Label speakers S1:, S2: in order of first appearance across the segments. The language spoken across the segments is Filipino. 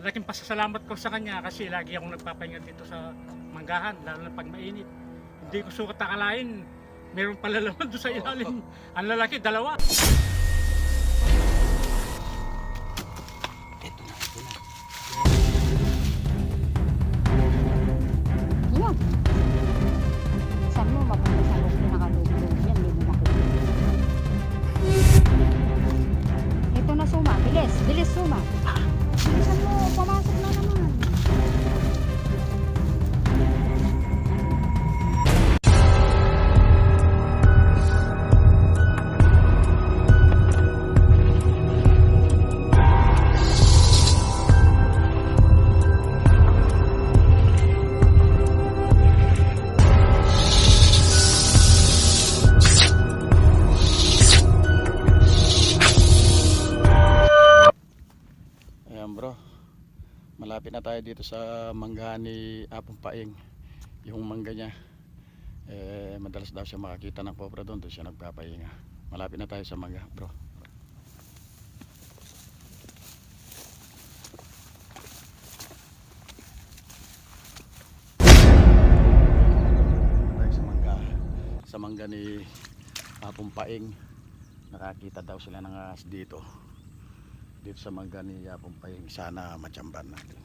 S1: laking pasasalamat ko sa kanya kasi lagi akong nagpapahinga dito sa manggahan, lalo na pag mainit. Hindi ko sukat akalain, meron pala laman doon sa ilalim. Ang lalaki, dalawa.
S2: Tayo dito sa manggahan ni Apong Paing. Yung mangga niya. Eh, madalas daw siya makakita ng pobra doon. Doon siya nagpapahinga. Malapit na tayo sa mangga bro. tayo sa mangga. Sa mangga ni Apong Paing. Nakakita daw sila ng ahas dito dito sa mangga ni Yapong Paying sana matsamban natin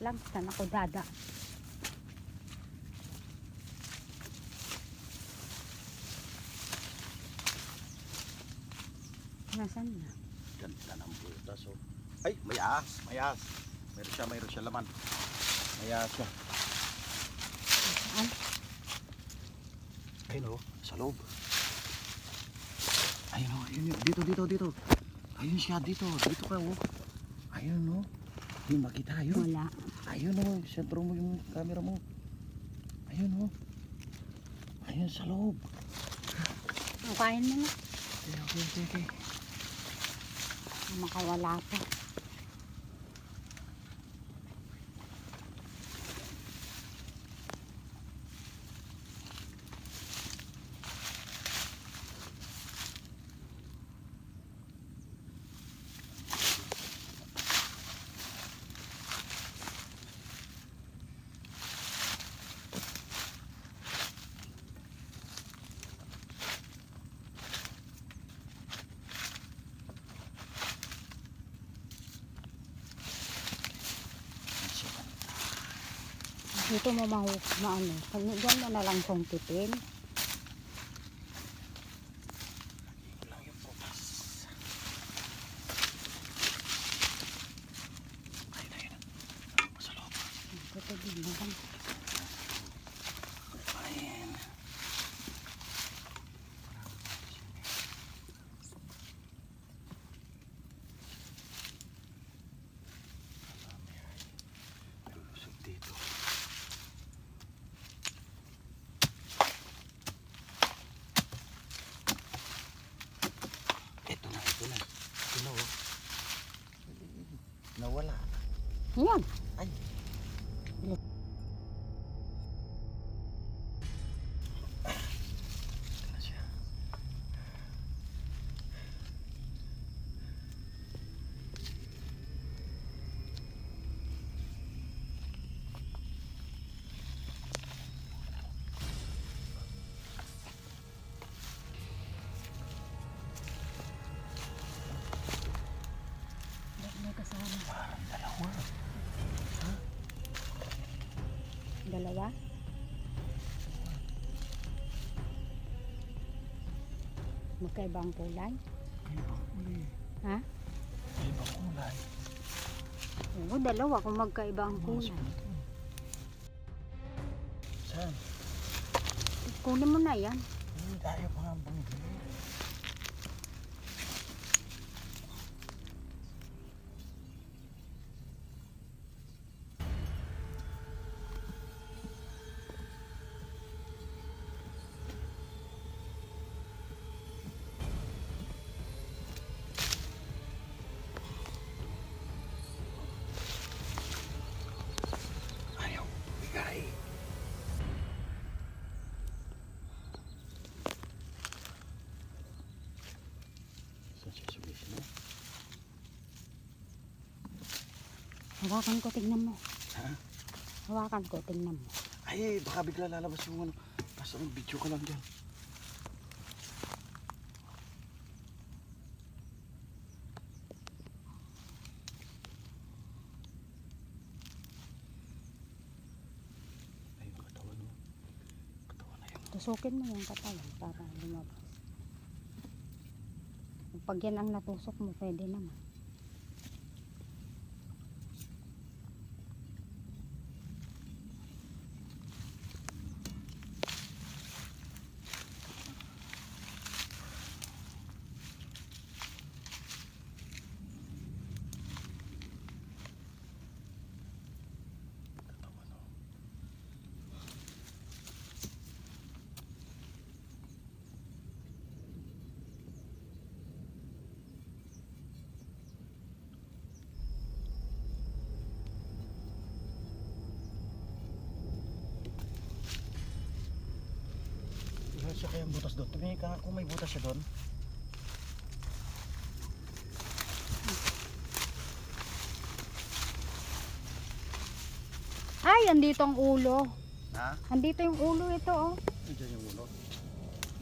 S3: lang, saan ako dada? Nasaan na?
S2: ganda ng butas oh. ay may ahas may ahas mayroon siya mayroon siya laman may ahas siya
S3: Saan?
S2: ayun oh sa loob ayun oh ayun yun. dito dito dito ayun siya dito dito ka oh ayun oh hindi makita ayun
S3: Wala.
S2: Ayun oh sentro mo yung camera mo ayun oh ayun sa loob
S3: Ang kain mo na.
S2: okay okay okay, okay.
S3: Makawala pa.
S2: Ayun siya.
S3: Dito mo maano. Pag diyan mo na lang sungkitin.
S2: lang
S3: Yan. Magkaibang kulay?
S2: Kulay.
S3: Ha?
S2: Ibang kulay.
S3: Oo, dalawa kung magkaibang kulay.
S2: Saan?
S3: Kunin mo na yan. Hawakan ko, tignan mo.
S2: Ha?
S3: Hawakan ko, tignan mo.
S2: Ay, baka bigla lalabas yung ano. Basta ang video ka lang dyan.
S3: Tusukin mo yung katawan para lumabas. Pag yan ang natusok mo, pwede naman.
S2: Siya kayang butas doon. Tumingin ka nga kung may butas siya doon.
S3: Ay, andito ang ulo.
S2: Ha?
S3: Andito yung ulo ito, oh.
S2: Diyan yung ulo.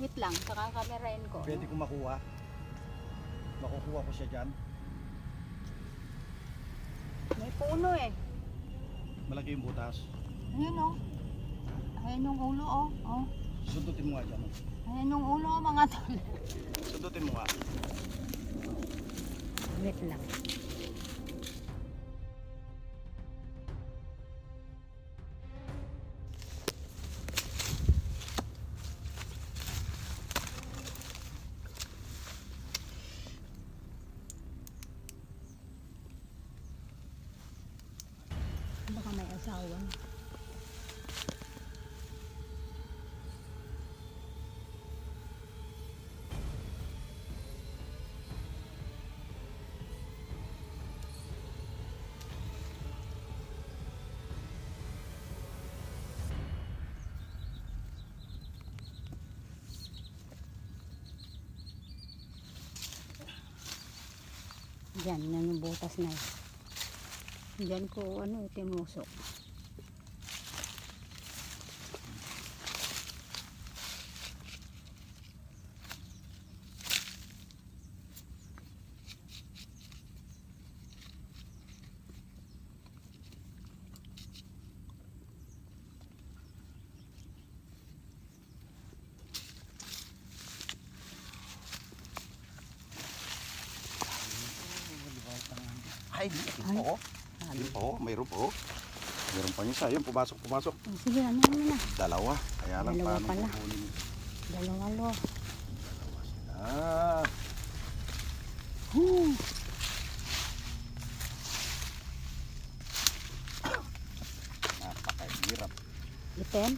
S3: Wait lang, saka kamerain ko.
S2: Pwede ko makuha. Makukuha ko siya dyan.
S3: May puno eh.
S2: Malaki yung butas.
S3: Ayun, oh. Ayun yung ulo, oh. oh.
S2: Sundutin mo nga dyan.
S3: Ayun yung ulo, oh, mga tol.
S2: Sundutin mo nga.
S3: Wait lang. Diyan, yan yung butas na yun. Diyan ko ano, tinusok.
S2: Ay, di.
S3: Ay.
S2: Oo.
S3: Sabi.
S2: Yun po, mayroon po. Mayroon pa isa. Yun, pumasok, pumasok.
S3: Oh, sige, ano mo na.
S2: Dalawa. Kaya lang
S3: Dalawa
S2: paano
S3: pala.
S2: kukunin?
S3: Dalawa lo.
S2: Ah,
S3: Hmm.
S2: napakahirap.
S3: Item.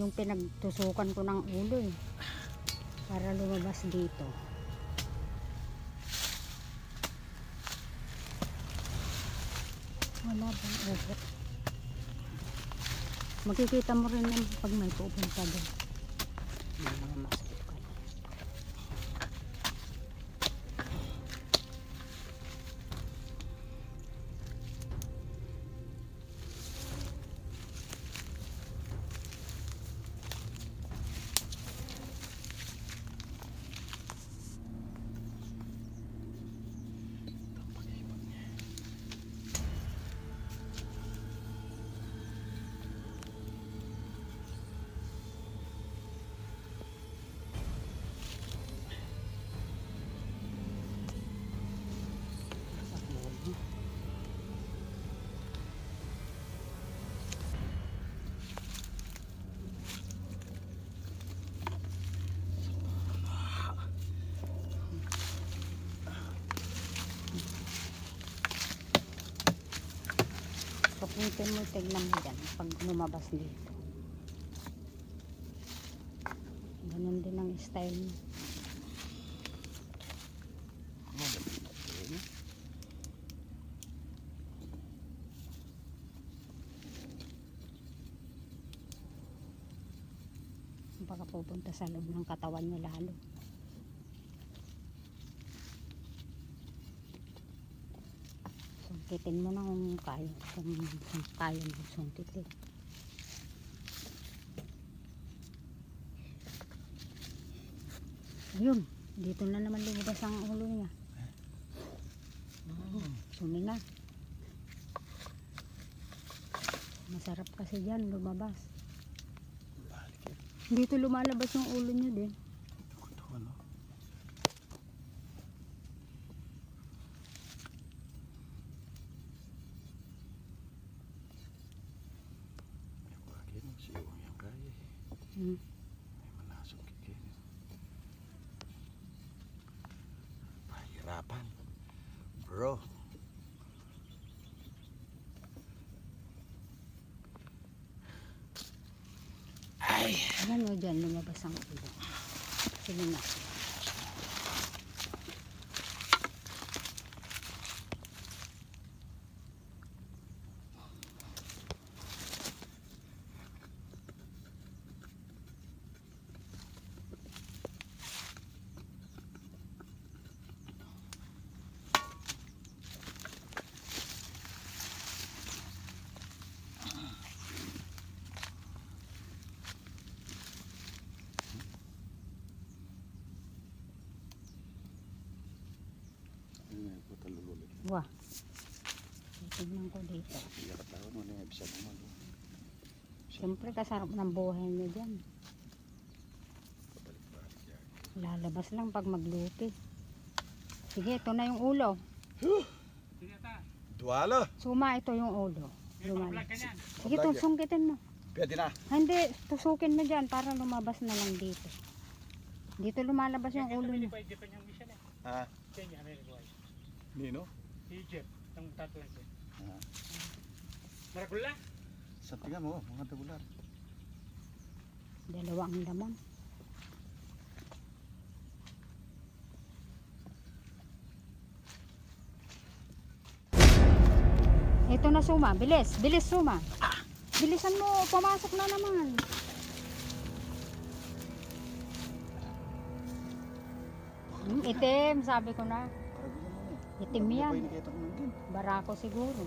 S3: Diyan yung pinagtusukan ko ng ulo eh. Para lumabas dito. Wala bang ubot? Makikita mo rin yan pag may pupunta doon. Kapuntin mo, tignan mo dyan pag lumabas dito. Ganun din ang style mo. Baka pupunta sa loob ng katawan niya lalo. Sungkitin mo na kung kaya. Kung, kung kaya mo sungkitin. Ayun. Dito na naman lumabas ang ulo niya. Oh, suminga. Masarap kasi dyan lumabas. Dito lumalabas yung ulo niya din.
S2: Ito, ano? Yung bagay no, si Iwang yung kaya eh.
S3: Hmm.
S2: May manasok kikin. Pahirapan. Bro. Ay.
S3: Ayan o dyan lumabas ang ulo. Sige na. Wah. Tignan ko dito.
S2: Iya katawan mo na yung bisa naman.
S3: Siyempre kasarap ng buhay niya dyan. Lalabas lang pag maglupi. Sige, ito na yung ulo.
S2: Duwala!
S3: Suma, ito yung ulo.
S1: Niyan.
S3: Sige, tusungkitin mo.
S2: Pwede na.
S3: Ah, Hindi, tusukin mo dyan para lumabas na lang dito. Dito lumalabas yung ulo niya.
S2: Ah. Nino?
S1: Egypt. Ang tatlan ko.
S2: Ah.
S1: Maragula.
S2: Sa tingnan mo, mga tagular.
S3: Dalawang laman. Ito na suma. Bilis. Bilis suma. Bilisan mo. Pumasok na naman. Hmm, itim. Sabi ko na. Itim yan. Barako siguro.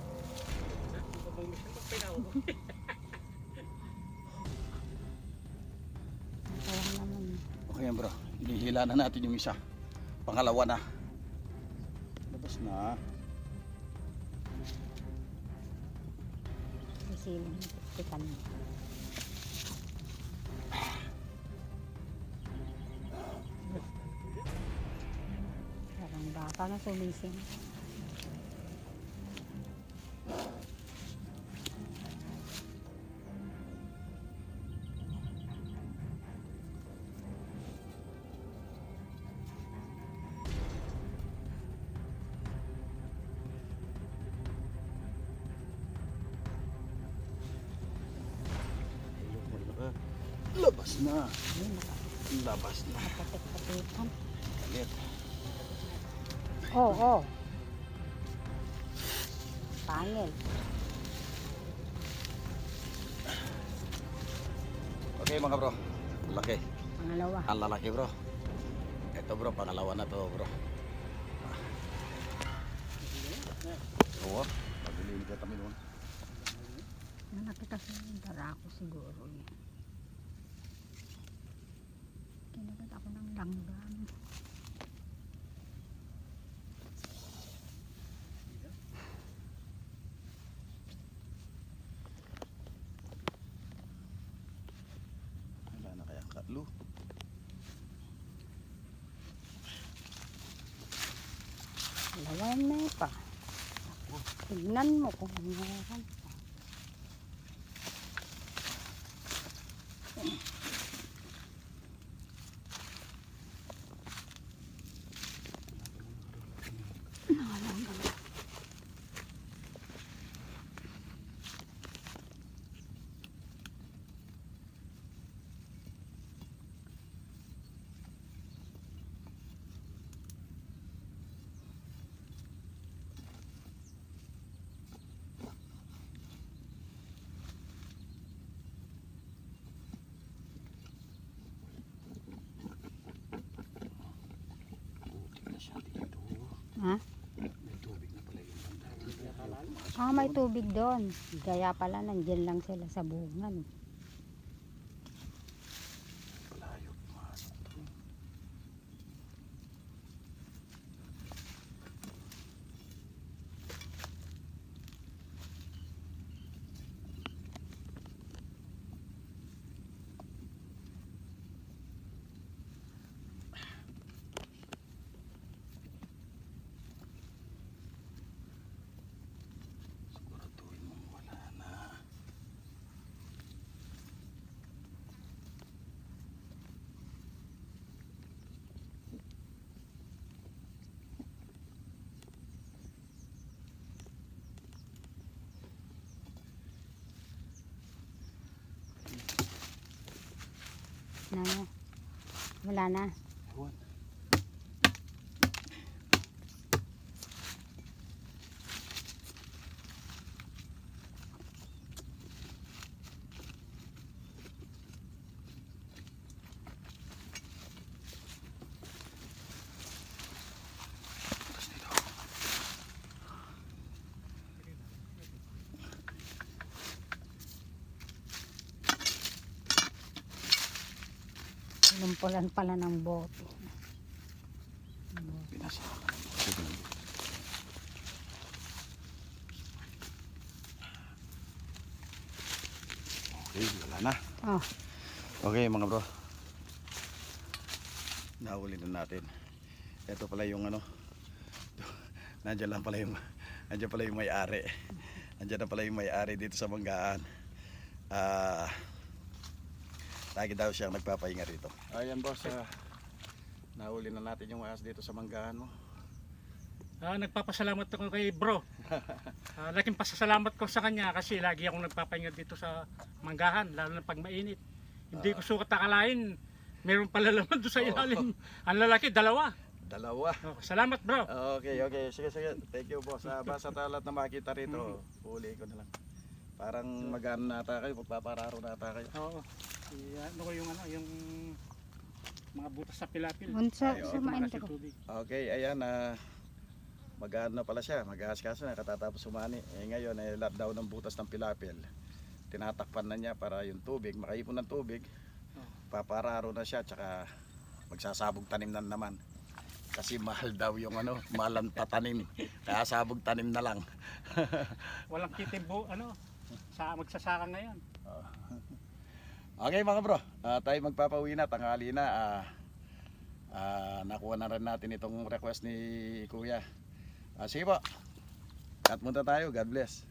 S3: Kaya naman.
S2: Okay bro, hinihila na natin yung isa. Pangalawa na. Labas na.
S3: Isiling. Tikan mo. Parang sumising.
S2: Labas na. Labas na.
S3: nakapatik-patikan. Oo, oh, oh. Pangil.
S2: Okay mga bro. Laki.
S3: Pangalawa.
S2: Ang lalaki bro. Ito bro, pangalawa na to bro. Oo. Pagulili ka kami noon.
S3: Ano nakita sa barako siguro niya. Kinagat ako ng langgam.
S2: Wala na kaya katlo.
S3: Dalawa na pa. Tignan mo kung meron.
S2: Tubig
S3: Ha?
S2: May tubig na pala yung.
S3: Ah, may tubig doon. Kaya pala nandyan lang sila sa bungan.
S2: Malayo. Siguraduhin mong wala na.
S3: Na, wala na.
S2: Tapos dito.
S3: Lumpulan pala ng bote.
S2: Okay, wala na.
S3: Oh,
S2: Okay mga bro. Nahuli na natin. Ito pala yung ano. Nandiyan lang pala yung nandiyan pala yung may-ari. Nandiyan na pala yung may-ari dito sa Manggaan. Ah lagi daw siyang nagpapahinga rito. Ayan boss, ah, nahuli na natin yung ahas dito sa Manggaan mo.
S1: Ah, nagpapasalamat ako kay bro. Ah, laking pasasalamat ko sa kanya kasi lagi akong nagpapahinga dito sa manggahan, lalo na pag mainit. Hindi ko sukat akalain, meron pala laman doon sa
S2: Oo.
S1: ilalim. Ang lalaki, dalawa.
S2: Dalawa.
S1: Oh, salamat bro.
S2: Okay, okay. Sige, sige. Thank you, boss. Ah, basta talat na makita rito, huli ko na lang. Parang magano nata kayo, magpapararo nata kayo.
S1: Oo. I- ano ko yung ano, yung mga butas sa pilapil.
S3: unsa
S2: Ayun.
S3: sumain ko.
S1: tubig.
S2: Okay, ayan na magano na pala siya, mag-aaskaso na katatapos sumani. Eh ngayon ay lahat daw ng butas ng pilapil. Tinatakpan na niya para yung tubig, makaipon ng tubig.
S1: Oh.
S2: Papararo na siya tsaka magsasabog tanim na naman. Kasi mahal daw yung ano, mahal ang tatanim. Kaya sabog tanim na lang.
S1: Walang kitimbo, ano, sa magsasaka ngayon.
S2: Okay mga bro, ah, tayo magpapauwi na, tanghali na. ah ah, nakuha na rin natin itong request ni Kuya. Ah, sige po, cut muna tayo, God bless.